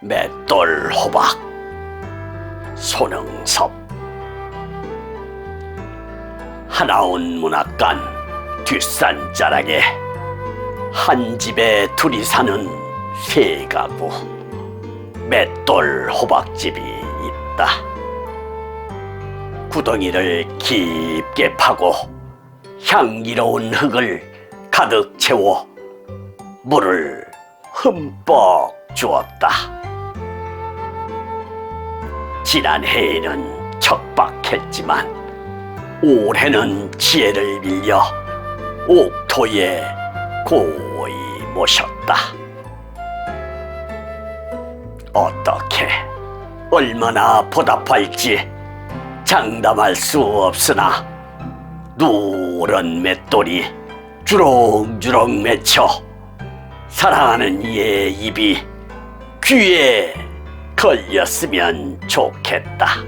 맷돌 호박. 손흥섭. 하나온 문학관 뒷산자락에 한 집에 둘이 사는 세 가구 맷돌 호박집이 있다. 구덩이를 깊게 파고 향기로운 흙을 가득 채워 물을 흠뻑 주었다. 지난 해에는 척박했지만 올해는 지혜를 빌려 옥토에 고이 모셨다. 어떻게 얼마나 보답할지 장담할 수 없으나 누런 맷돌이 주렁주렁 맺혀 사랑하는 이의 입이 귀에 걸렸으면 좋겠다.